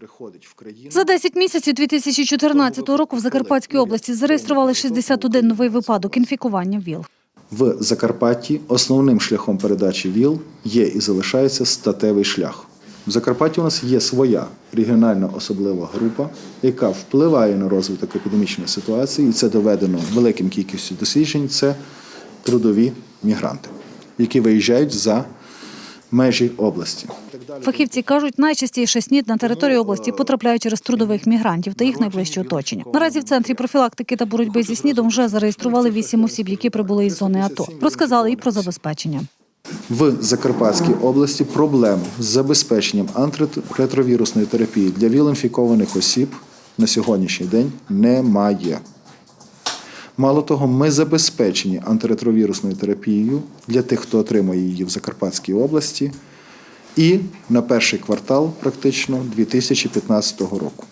приходить в країну. За 10 місяців 2014 року в Закарпатській області зареєстрували 61 новий випадок інфікування ВІЛ. В Закарпатті основним шляхом передачі ВІЛ є і залишається статевий шлях. В Закарпатті у нас є своя регіональна особлива група, яка впливає на розвиток епідемічної ситуації, і це доведено великим кількістю досліджень. Це трудові мігранти, які виїжджають за межі області. Фахівці кажуть, найчастіше СНІД на територію області потрапляє через трудових мігрантів та їх найближче оточення. Наразі в центрі профілактики та боротьби зі СНІДом вже зареєстрували 8 осіб, які прибули із зони АТО. Розказали і про забезпечення. В Закарпатській області проблем з забезпеченням антиретровірусної терапії для віл-інфікованих осіб на сьогоднішній день немає. Мало того, ми забезпечені антиретровірусною терапією для тих, хто отримує її в Закарпатській області, і на перший квартал практично 2015 року.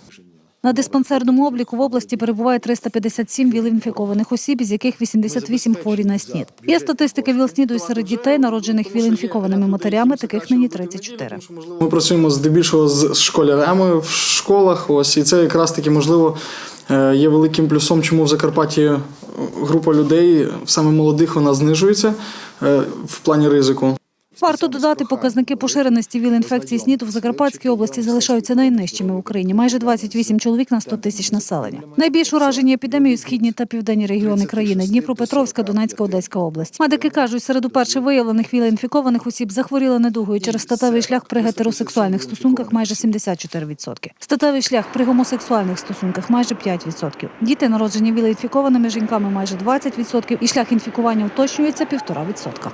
На диспансерному обліку в області перебуває 357 віл-інфікованих осіб, із яких 88 хворі на СНІД. Є статистика ВІЛ-СНІДу і серед дітей, народжених віл-інфікованими матерями, таких нині 34. Ми працюємо здебільшого з школярами в школах. Ось і це якраз таки можливо є великим плюсом, чому в Закарпатті е, група людей саме молодих вона знижується е, в плані ризику. Варто додати, показники поширеності ВІЛ-інфекції СНІДу в Закарпатській області залишаються найнижчими в Україні – майже 28 чоловік на 100 тисяч населення. Найбільш уражені епідемією східні та південні регіони країни – Дніпропетровська, Донецька, Одеська область. Медики кажуть, серед уперше виявлених ВІЛ-інфікованих осіб захворіли недугою через статевий шлях при гетеросексуальних стосунках майже 74%. Статевий шлях при гомосексуальних стосунках майже 5%. Діти, народжені ВІЛ-інфікованими жінками майже 20% і шлях інфікування уточнюється 1,5%.